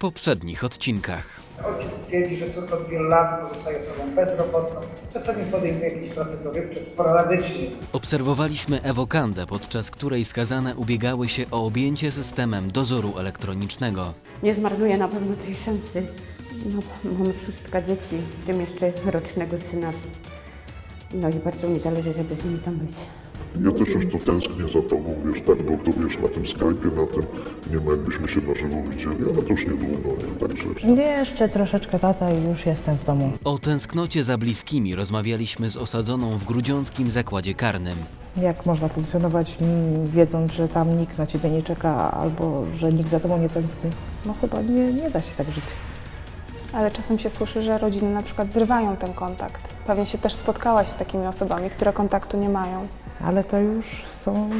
poprzednich odcinkach. Ojciec twierdzi, że córka od wielu lat pozostaje osobą bezrobotną. Czasami podejmuje jakieś prace dorywcze sporadycznie. Obserwowaliśmy ewokandę, podczas której skazane ubiegały się o objęcie systemem dozoru elektronicznego. Nie zmarnuję na pewno tej szansy. No, mam szóstka dzieci, w tym jeszcze rocznego syna. No i bardzo mi zależy, żeby z nimi tam być. Ja też już to tęsknię za tobą, wiesz, tak, no to wiesz, na tym Skype'ie, na tym, nie ma jakbyśmy się na żywo widzieli, ale to już niedługo, nie, także... Nie, jeszcze troszeczkę tata i już jestem w domu. O tęsknocie za bliskimi rozmawialiśmy z osadzoną w grudziąckim zakładzie karnym. Jak można funkcjonować, mm, wiedząc, że tam nikt na ciebie nie czeka albo że nikt za tobą nie tęskni? No chyba nie, nie da się tak żyć. Ale czasem się słyszy, że rodziny na przykład zrywają ten kontakt. Pewnie się też spotkałaś z takimi osobami, które kontaktu nie mają. Ale to już są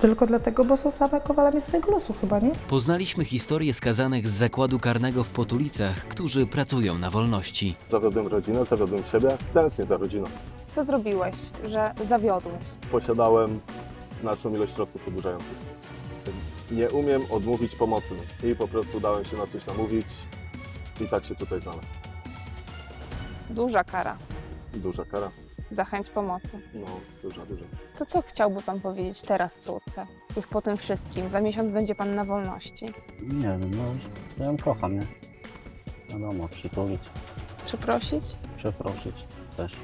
tylko dlatego, bo są same kowalami swojego losu chyba, nie? Poznaliśmy historię skazanych z zakładu karnego w Potulicach, którzy pracują na wolności. Zawiodłem rodzinę, zawiodłem siebie, tęsknię za rodziną. Co zrobiłeś, że zawiodłeś? Posiadałem znaczną ilość środków odurzających. Nie umiem odmówić pomocy i po prostu dałem się na coś namówić i tak się tutaj znalazłem. Duża kara Duża kara, za chęć pomocy. no duża, duża. To co chciałby Pan powiedzieć teraz córce? Już po tym wszystkim. Za miesiąc będzie Pan na wolności. Nie wiem, no ja ją kocham, nie? Wiadomo, przytulić, Przeprosić? przeprosić też.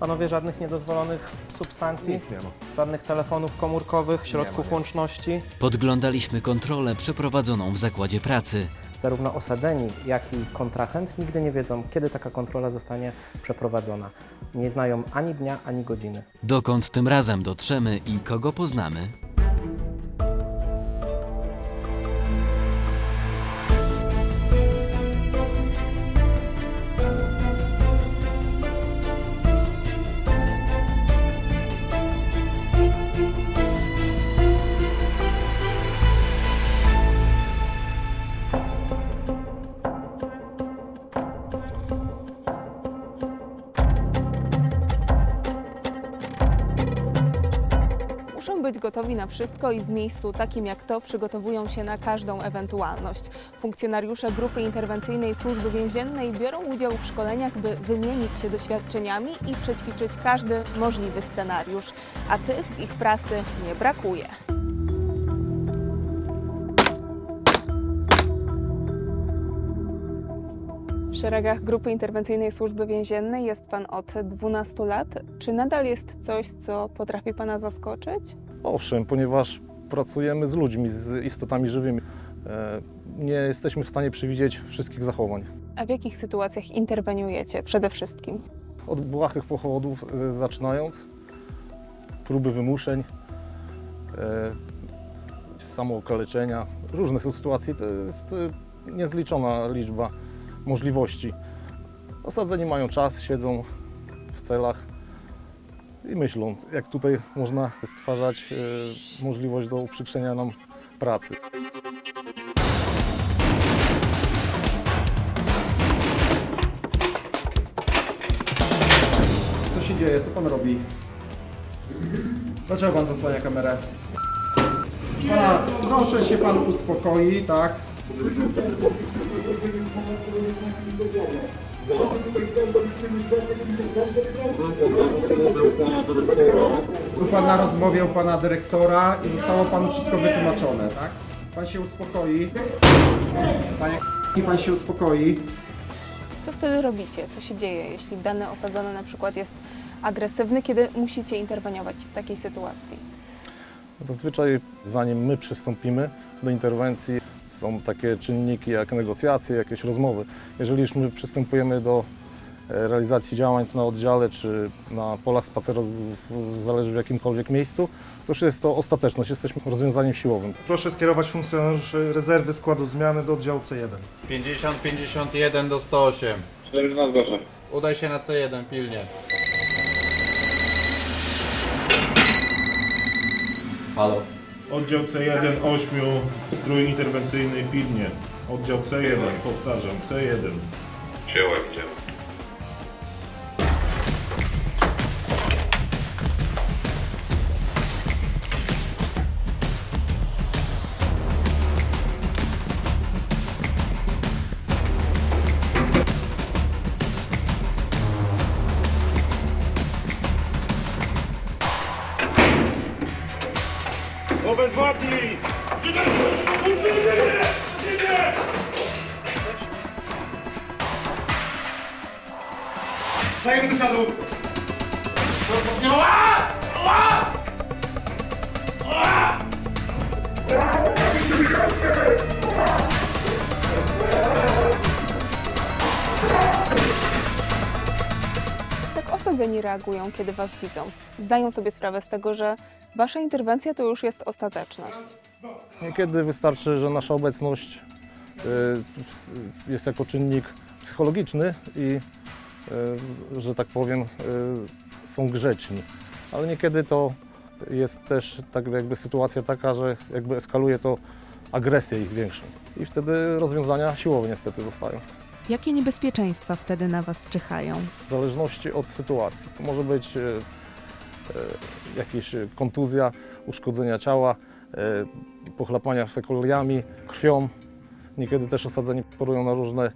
Panowie, żadnych niedozwolonych substancji, Nic nie ma. żadnych telefonów komórkowych, środków łączności. Podglądaliśmy kontrolę przeprowadzoną w zakładzie pracy. Zarówno osadzeni, jak i kontrahent nigdy nie wiedzą, kiedy taka kontrola zostanie przeprowadzona. Nie znają ani dnia, ani godziny. Dokąd tym razem dotrzemy i kogo poznamy? Gotowi na wszystko i w miejscu takim jak to przygotowują się na każdą ewentualność. Funkcjonariusze Grupy Interwencyjnej Służby Więziennej biorą udział w szkoleniach, by wymienić się doświadczeniami i przećwiczyć każdy możliwy scenariusz, a tych w ich pracy nie brakuje. W szeregach Grupy Interwencyjnej Służby Więziennej jest Pan od 12 lat. Czy nadal jest coś, co potrafi Pana zaskoczyć? Owszem, ponieważ pracujemy z ludźmi, z istotami żywymi, e, nie jesteśmy w stanie przewidzieć wszystkich zachowań. A w jakich sytuacjach interweniujecie przede wszystkim? Od błahych pochodów e, zaczynając, próby wymuszeń, e, samookaleczenia, różne są sytuacje. To jest niezliczona liczba możliwości. Osadzeni mają czas, siedzą w celach i myślą, jak tutaj można stwarzać e, możliwość do uprzykrzenia nam pracy. Co się dzieje? Co pan robi? Dlaczego pan zasłania kamerę? Pana, proszę się pan uspokoi, tak? Był pan na rozmowie u pana dyrektora i zostało panu wszystko wytłumaczone, tak? Pan się uspokoi. Panie i pan się uspokoi. Co wtedy robicie? Co się dzieje, jeśli dany osadzony na przykład jest agresywny, kiedy musicie interweniować w takiej sytuacji? Zazwyczaj zanim my przystąpimy do interwencji, są takie czynniki jak negocjacje, jakieś rozmowy. Jeżeli już my przystępujemy do e, realizacji działań na oddziale czy na polach spacerowych, zależy w jakimkolwiek miejscu, to już jest to ostateczność, jesteśmy rozwiązaniem siłowym. Proszę skierować funkcjonariuszy rezerwy składu zmiany do oddziału C1. 50-51 do 108. 4 zgłoszę. Udaj się na C1 pilnie. Halo. Oddział C1, 8, strój interwencyjny pilnie. Oddział C1, powtarzam, C1. Wziąłem cię. Reagują, kiedy Was widzą? Zdają sobie sprawę z tego, że Wasza interwencja to już jest ostateczność. Niekiedy wystarczy, że nasza obecność y, jest jako czynnik psychologiczny i, y, że tak powiem, y, są grzeczni. Ale niekiedy to jest też tak jakby sytuacja taka, że jakby eskaluje to agresję ich większą. I wtedy rozwiązania siłowe niestety zostają. Jakie niebezpieczeństwa wtedy na Was czyhają? W zależności od sytuacji. To może być e, e, jakaś kontuzja, uszkodzenia ciała, e, pochlapania fekaliami, krwią. Niekiedy też osadzeni chorują na różne e,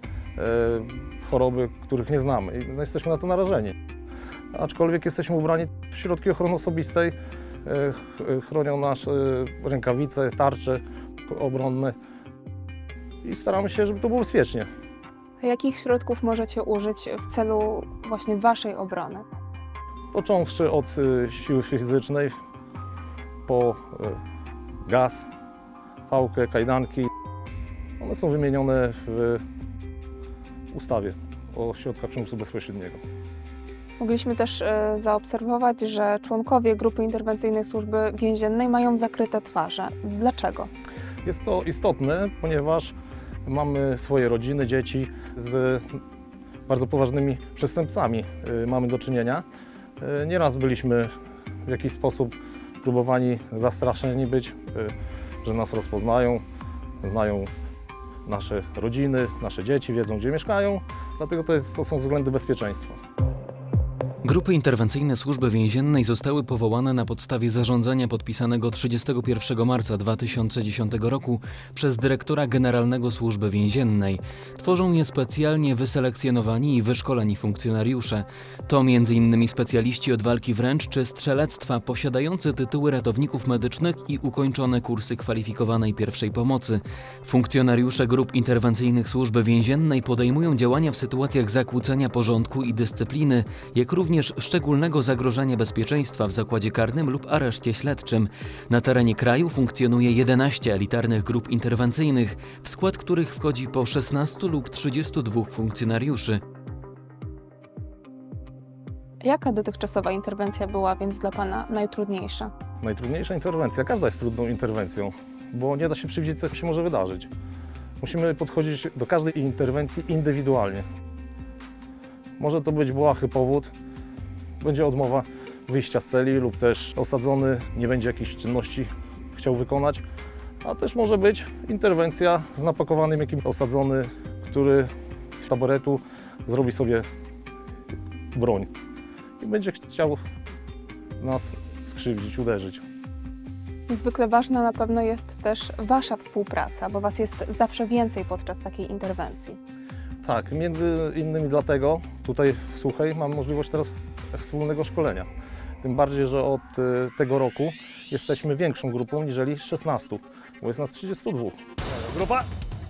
choroby, których nie znamy i no, jesteśmy na to narażeni. Aczkolwiek jesteśmy ubrani w środki ochrony osobistej, e, ch- chronią nas e, rękawice, tarcze obronne i staramy się, żeby to było bezpiecznie. Jakich środków możecie użyć w celu właśnie Waszej obrony? Począwszy od y, siły fizycznej, po y, gaz, pałkę, kajdanki. One są wymienione w ustawie o środkach przymusu bezpośredniego. Mogliśmy też e, zaobserwować, że członkowie grupy interwencyjnej służby więziennej mają zakryte twarze. Dlaczego? Jest to istotne, ponieważ mamy swoje rodziny, dzieci z bardzo poważnymi przestępcami y, mamy do czynienia. Y, Nieraz byliśmy w jakiś sposób próbowani zastraszeni być, y, że nas rozpoznają, znają nasze rodziny, nasze dzieci, wiedzą gdzie mieszkają, dlatego to, jest, to są względy bezpieczeństwa. Grupy interwencyjne Służby Więziennej zostały powołane na podstawie zarządzenia podpisanego 31 marca 2010 roku przez dyrektora generalnego Służby Więziennej. Tworzą je specjalnie wyselekcjonowani i wyszkoleni funkcjonariusze. To m.in. specjaliści od walki wręcz czy strzelectwa posiadający tytuły ratowników medycznych i ukończone kursy kwalifikowanej pierwszej pomocy. Funkcjonariusze grup interwencyjnych Służby Więziennej podejmują działania w sytuacjach zakłócenia porządku i dyscypliny, jak również szczególnego zagrożenia bezpieczeństwa w zakładzie karnym lub areszcie śledczym. Na terenie kraju funkcjonuje 11 elitarnych grup interwencyjnych, w skład których wchodzi po 16 lub 32 funkcjonariuszy. Jaka dotychczasowa interwencja była więc dla Pana najtrudniejsza? Najtrudniejsza interwencja, każda jest trudną interwencją, bo nie da się przewidzieć, co się może wydarzyć. Musimy podchodzić do każdej interwencji indywidualnie. Może to być błahy powód, będzie odmowa wyjścia z celi lub też osadzony nie będzie jakiejś czynności chciał wykonać, a też może być interwencja z napakowanym jakimś osadzony, który z taboretu zrobi sobie broń i będzie chciał nas skrzywdzić, uderzyć. Niezwykle ważna na pewno jest też Wasza współpraca, bo Was jest zawsze więcej podczas takiej interwencji. Tak, między innymi dlatego tutaj w Suchej mam możliwość teraz wspólnego szkolenia. Tym bardziej, że od y, tego roku jesteśmy większą grupą niżeli 16, bo jest nas 32. Grupa,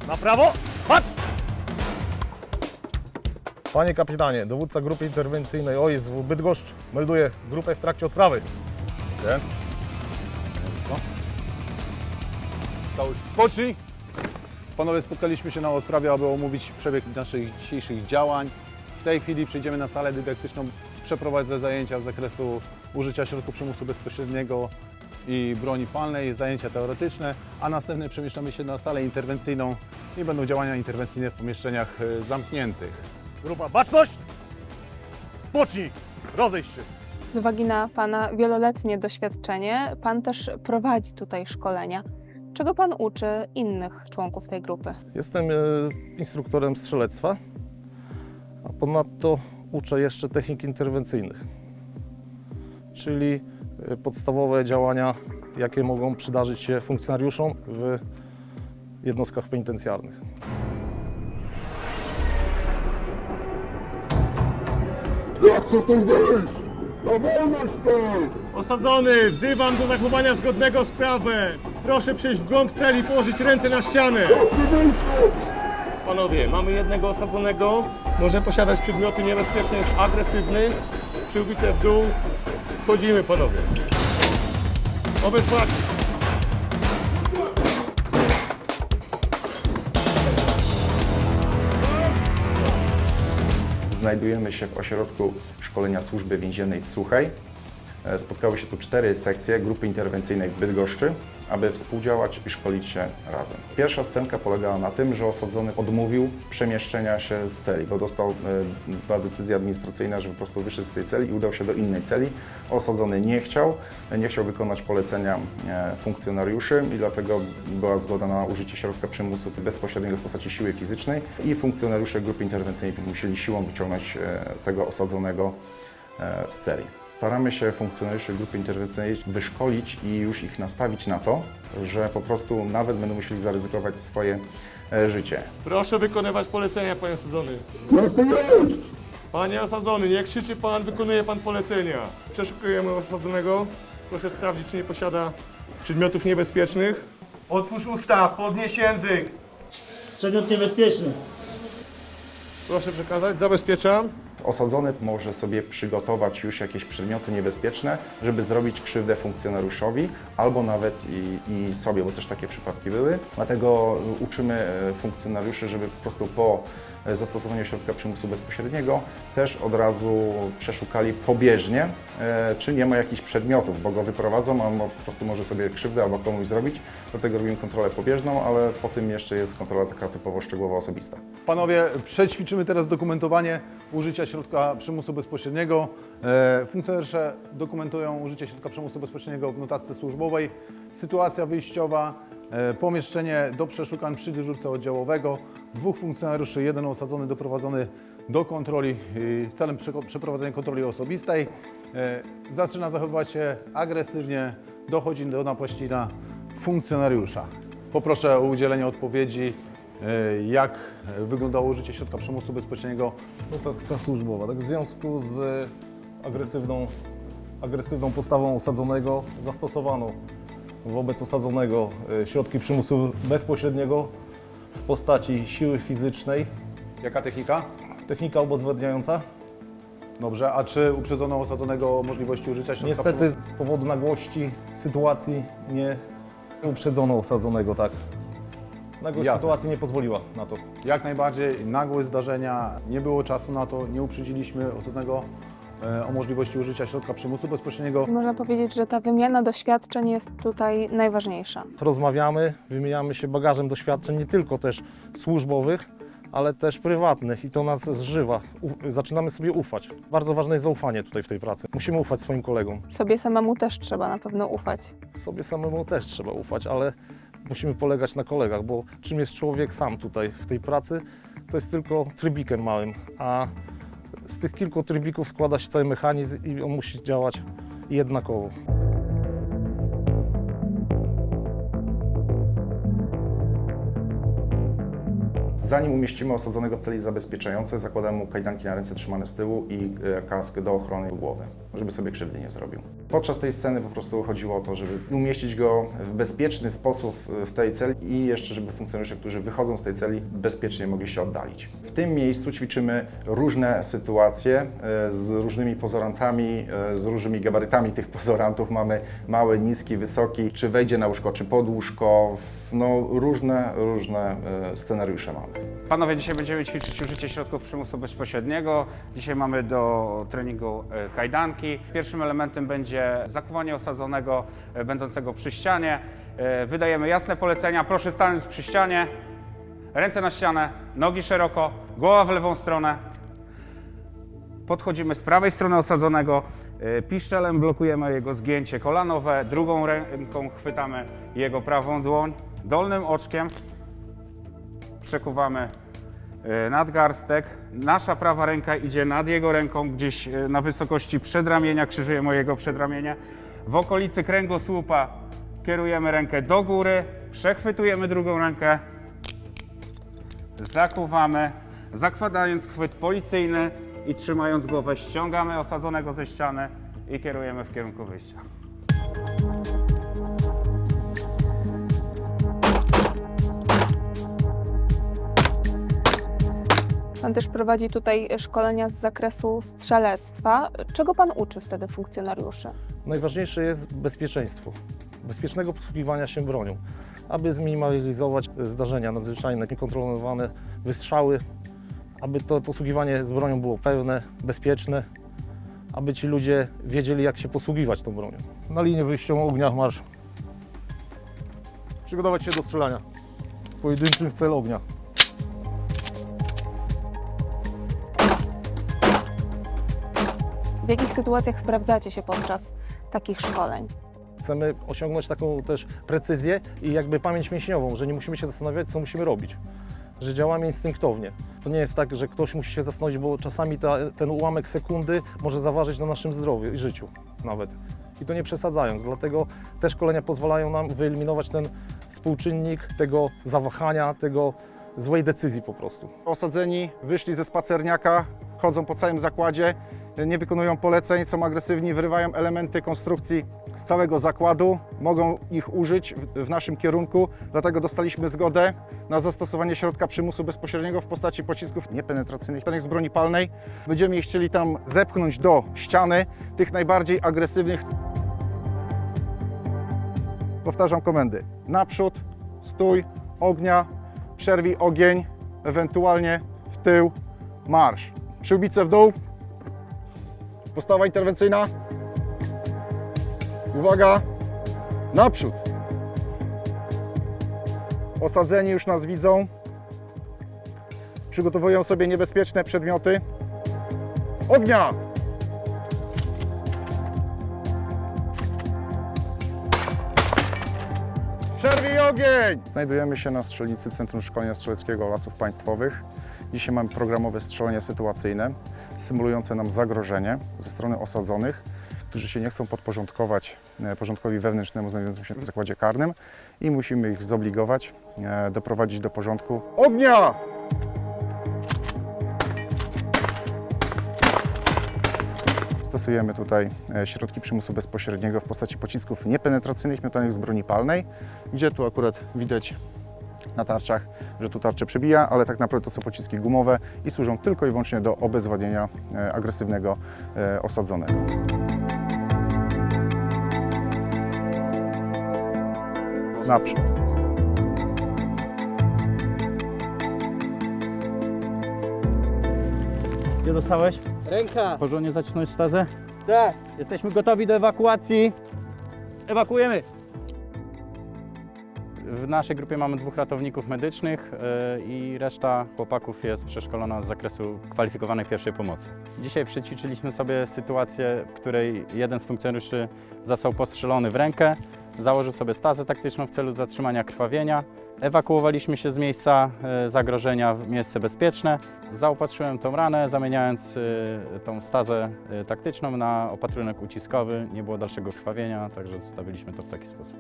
na prawo, patrz! Panie kapitanie, dowódca grupy interwencyjnej OSW Bydgoszcz melduje grupę w trakcie odprawy. Ten. Całość. Pocznij! Panowie, spotkaliśmy się na odprawie, aby omówić przebieg naszych dzisiejszych działań. W tej chwili przejdziemy na salę dydaktyczną, przeprowadzę zajęcia z zakresu użycia środków przymusu bezpośredniego i broni palnej, zajęcia teoretyczne, a następnie przemieszczamy się na salę interwencyjną i będą działania interwencyjne w pomieszczeniach e, zamkniętych. Grupa, baczność! Spocznij! Rozejść się! Z uwagi na Pana wieloletnie doświadczenie, Pan też prowadzi tutaj szkolenia. Czego Pan uczy innych członków tej grupy? Jestem e, instruktorem strzelectwa, a ponadto uczę jeszcze technik interwencyjnych, czyli e, podstawowe działania, jakie mogą przydarzyć się funkcjonariuszom w jednostkach penitencjarnych. Jak chcesz to wejść? Osadzony, wzywam do zachowania zgodnego z prawem. Proszę przejść w głąb celi i położyć ręce na ścianę. Panowie, mamy jednego osadzonego. Może posiadać przedmioty niebezpieczne, jest agresywny. Przyłbice w dół. Wchodzimy, panowie. Obezwładnie. Znajdujemy się w ośrodku szkolenia służby więziennej w Suchej. E, Spotkały się tu cztery sekcje grupy interwencyjnej w Bydgoszczy, aby współdziałać i szkolić się razem. Pierwsza scenka polegała na tym, że osadzony odmówił przemieszczenia się z celi, bo dostał, e, była decyzja administracyjna, że po prostu wyszedł z tej celi i udał się do innej celi. Osadzony nie chciał, nie chciał wykonać polecenia e, funkcjonariuszy i dlatego była zgoda na użycie środka przymusu bezpośredniego w postaci siły fizycznej i funkcjonariusze grupy interwencyjnej musieli siłą wyciągnąć e, tego osadzonego e, z celi. Staramy się funkcjonariuszy grupy interwencyjnej wyszkolić i już ich nastawić na to, że po prostu nawet będą musieli zaryzykować swoje e, życie. Proszę wykonywać polecenia, panie osadzony. Panie osadzony, nie krzyczy pan, wykonuje pan polecenia. Przeszukujemy osadzonego. Proszę sprawdzić, czy nie posiada przedmiotów niebezpiecznych. Otwórz usta, podnieś język. Przedmiot niebezpieczny. Proszę przekazać, zabezpieczam. Osadzony może sobie przygotować już jakieś przedmioty niebezpieczne, żeby zrobić krzywdę funkcjonariuszowi albo nawet i, i sobie, bo też takie przypadki były. Dlatego uczymy e, funkcjonariuszy, żeby po prostu po e, zastosowaniu środka przymusu bezpośredniego też od razu przeszukali pobieżnie, e, czy nie ma jakichś przedmiotów, bo go wyprowadzą, a on po prostu może sobie krzywdę albo komuś zrobić. Dlatego robimy kontrolę pobieżną, ale po tym jeszcze jest kontrola taka typowo szczegółowa, osobista. Panowie, przećwiczymy teraz dokumentowanie użycia środka przymusu bezpośredniego. E, Funkcjonariusze dokumentują użycie środka przymusu bezpośredniego w notatce służbowej. Sytuacja wyjściowa, pomieszczenie do przeszukań przy dyżurce oddziałowego. Dwóch funkcjonariuszy, jeden osadzony, doprowadzony do kontroli e, celem przeprowadzenia kontroli osobistej. E, Zaczyna zachowywać się agresywnie, dochodzi do napaści na funkcjonariusza. Poproszę o udzielenie odpowiedzi, e, jak wyglądało użycie środka przymusu bezpośredniego Notatka służbowa. Tak w związku z agresywną, agresywną postawą osadzonego zastosowano wobec osadzonego e, środki przymusu bezpośredniego w postaci siły fizycznej. Jaka technika? Technika obezwładniająca. Dobrze, a czy uprzedzono osadzonego możliwości użycia środka Niestety z powodu nagłości sytuacji nie uprzedzono osadzonego, tak. Nagłość Jasne. sytuacji nie pozwoliła na to. Jak najbardziej nagłe zdarzenia, nie było czasu na to, nie uprzedziliśmy osadzonego o możliwości użycia środka przymusu bezpośredniego. Można powiedzieć, że ta wymiana doświadczeń jest tutaj najważniejsza. Rozmawiamy, wymieniamy się bagażem doświadczeń nie tylko też służbowych, ale też prywatnych i to nas zżywa. U, zaczynamy sobie ufać. Bardzo ważne jest zaufanie tutaj w tej pracy. Musimy ufać swoim kolegom. Sobie samemu też trzeba na pewno ufać. Sobie samemu też trzeba ufać, ale musimy polegać na kolegach, bo czym jest człowiek sam tutaj w tej pracy, to jest tylko trybikiem małym, a z tych kilku trybików składa się cały mechanizm i on musi działać jednakowo. Zanim umieścimy osadzonego w celi zabezpieczającej, zakładamy mu kajdanki na ręce trzymane z tyłu i e, kask do ochrony głowy, żeby sobie krzywdy nie zrobił. Podczas tej sceny po prostu chodziło o to, żeby umieścić go w bezpieczny sposób w tej celi i jeszcze, żeby funkcjonariusze, którzy wychodzą z tej celi, bezpiecznie mogli się oddalić. W tym miejscu ćwiczymy różne sytuacje e, z różnymi pozorantami, e, z różnymi gabarytami tych pozorantów. Mamy mały, niski, wysoki, czy wejdzie na łóżko, czy pod łóżko. No różne, różne e, scenariusze mamy. Panowie, dzisiaj będziemy ćwiczyć użycie środków przymusu bezpośredniego. Dzisiaj mamy do treningu e, Pierwszym elementem będzie zakuwanie osadzonego e, będącego przy ścianie. E, Wydajemy jasne polecenia. Proszę stanąć przy ścianie. Ręce na ścianę, nogi szeroko, głowa w lewą stronę. Podchodzimy z prawej strony osadzonego. e, Piszczelem blokujemy jego zgięcie kolanowe. Drugą ręką chwytamy jego prawą dłoń. Dolnym oczkiem przekuwamy nadgarstek. Nasza prawa ręka idzie nad jego ręką, gdzieś e, na wysokości przedramienia, krzyżuje mojego przedramienia. W okolicy kręgosłupa kierujemy rękę do góry, przechwytujemy drugą rękę, zakuwamy, zakładając chwyt policyjny i trzymając głowę, ściągamy osadzonego ze ściany, i kierujemy w kierunku wyjścia. Pan też prowadzi tutaj szkolenia z zakresu strzelectwa. Czego Pan uczy wtedy funkcjonariuszy? Najważniejsze jest bezpieczeństwo, bezpiecznego posługiwania się bronią, aby zminimalizować zdarzenia nadzwyczajne, niekontrolowane wystrzały, aby to posługiwanie z bronią było pełne, bezpieczne, aby ci ludzie wiedzieli, jak się posługiwać tą bronią. Na linię wyjściową ognia marsz. Przygotować się do strzelania. Pojedynczym w cel ognia. W jakich sytuacjach sprawdzacie się podczas takich szkoleń? Chcemy osiągnąć taką też precyzję i jakby pamięć mięśniową, że nie musimy się zastanawiać, co musimy robić. Że działamy instynktownie. To nie jest tak, że ktoś musi się zastanowić, bo czasami ta, ten ułamek sekundy może zaważyć na naszym zdrowiu i życiu nawet. I to nie przesadzając. Dlatego te szkolenia pozwalają nam wyeliminować ten współczynnik tego zawahania, tego złej decyzji po prostu. Osadzeni wyszli ze spacerniaka, chodzą po całym zakładzie, nie wykonują poleceń, są agresywni, wyrywają elementy konstrukcji z całego zakładu, mogą ich użyć w, naszym kierunku, dlatego dostaliśmy zgodę na zastosowanie środka przymusu bezpośredniego w postaci pocisków niepenetracyjnych z broni palnej. Będziemy ich chcieli tam zepchnąć do ściany, tych najbardziej agresywnych. Powtarzam komendy. Naprzód, stój, ognia, przerwij ogień, ewentualnie w tył, marsz. Przyłbice w dół. Postawa interwencyjna. Uwaga, naprzód. Osadzeni już nas widzą. Przygotowują sobie niebezpieczne przedmioty. Ognia! Przerwij ogień! Znajdujemy się na strzelnicy Centrum Szkolenia Strzeleckiego Lasów Państwowych. Dzisiaj mamy programowe strzelanie sytuacyjne, symulujące nam zagrożenie ze strony osadzonych, którzy się nie chcą podporządkować e, porządkowi wewnętrznemu znajdującemu się w zakładzie karnym i musimy ich zobligować, e, doprowadzić do porządku. Ognia! Stosujemy tutaj e, środki przymusu bezpośredniego w postaci pocisków niepenetracyjnych miotanych z broni palnej, gdzie tu akurat widać na tarczach, że tu tarczę przebija, ale tak naprawdę to są pociski gumowe i służą tylko i wyłącznie do obezwładnienia e, agresywnego e, osadzonego. Naprzód. Gdzie dostałeś? Ręka. Porządnie zacisnąć stazę? Tak. Jesteśmy gotowi do ewakuacji. Ewakuujemy. W naszej grupie mamy dwóch ratowników medycznych yy, i reszta chłopaków jest przeszkolona z zakresu kwalifikowanej pierwszej pomocy. Dzisiaj przećwiczyliśmy sobie sytuację, w której jeden z funkcjonariuszy został postrzelony w rękę, założył sobie stazę taktyczną w celu zatrzymania krwawienia. Ewakuowaliśmy się z miejsca e, zagrożenia w miejsce bezpieczne. Zaopatrzyłem tą ranę, zamieniając e, tą stazę e, taktyczną na opatrunek uciskowy. Nie było dalszego krwawienia, także zostawiliśmy to w taki sposób.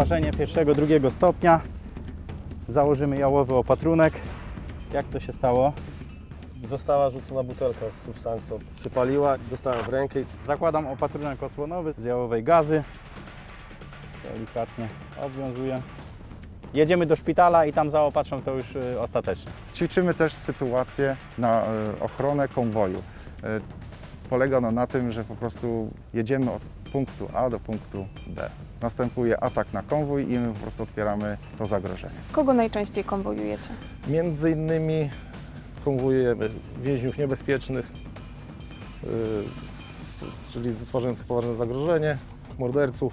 Oparzenie pierwszego, drugiego stopnia. Założymy jałowy opatrunek. Jak to się stało? Została rzucona butelka z substancją. Przypaliła, dostałem w rękę i Zakładam opatrunek osłonowy z jałowej gazy. Delikatnie obwiązuję. Jedziemy do szpitala i tam zaopatrzą to już y, ostatecznie. Ćwiczymy też sytuację na e, ochronę konwoju. E, Polega ona na tym, że po prostu jedziemy od punktu A do punktu B. Następuje atak na konwój i my po prostu odpieramy to zagrożenie. Kogo najczęściej konwojujecie? Między innymi konwojujemy więźniów niebezpiecznych, yy, czyli stwarzających poważne zagrożenie, morderców,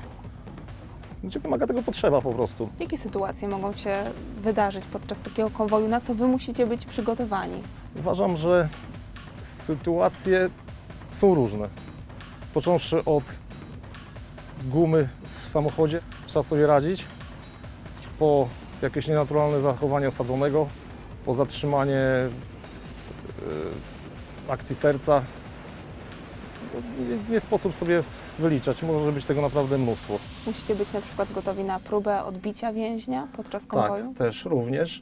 gdzie wymaga tego potrzeba po prostu. Jakie sytuacje mogą się wydarzyć podczas takiego konwoju? Na co wy musicie być przygotowani? Uważam, że sytuacje są różne. Począwszy od gumy w samochodzie, trzeba sobie radzić, po jakieś nienaturalne zachowanie osadzonego, po zatrzymanie yy, akcji serca. Nie, nie sposób sobie wyliczać. Może być tego naprawdę mnóstwo. Musicie być na przykład gotowi na próbę odbicia więźnia podczas konwoju? Tak, też również.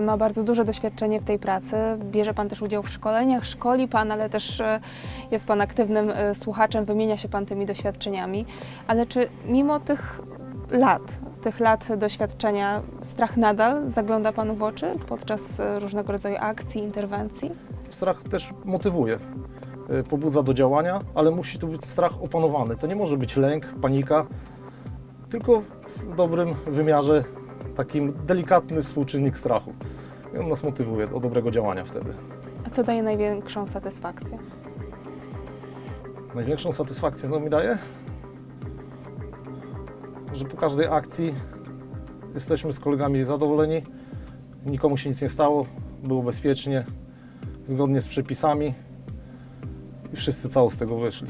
Pan ma bardzo duże doświadczenie w tej pracy. Bierze Pan też udział w szkoleniach, szkoli Pan, ale też e, jest Pan aktywnym e, słuchaczem, wymienia się Pan tymi doświadczeniami. Ale czy mimo tych lat, tych lat doświadczenia, strach nadal zagląda Panu w oczy podczas e, różnego rodzaju akcji, interwencji? Strach też motywuje, pobudza do działania, ale musi to być strach opanowany. To nie może być lęk, panika, tylko w dobrym wymiarze takim delikatny współczynnik strachu. I on nas motywuje do dobrego działania wtedy. A co daje największą satysfakcję? Największą satysfakcję co mi daje? Że po każdej akcji jesteśmy z kolegami zadowoleni, nikomu się nic nie stało, było bezpiecznie, zgodnie z przepisami i wszyscy cało z tego wyszli.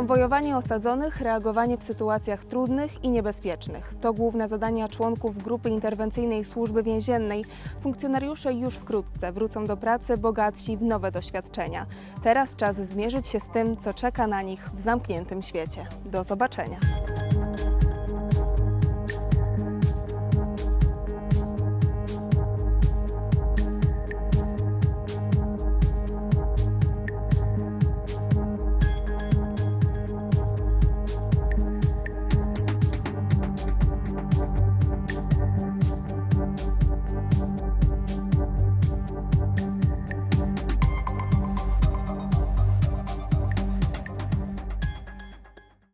Konwojowanie osadzonych, reagowanie w sytuacjach trudnych i niebezpiecznych to główne zadania członków grupy interwencyjnej służby więziennej. Funkcjonariusze już wkrótce wrócą do pracy bogatsi w nowe doświadczenia. Teraz czas zmierzyć się z tym, co czeka na nich w zamkniętym świecie. Do zobaczenia.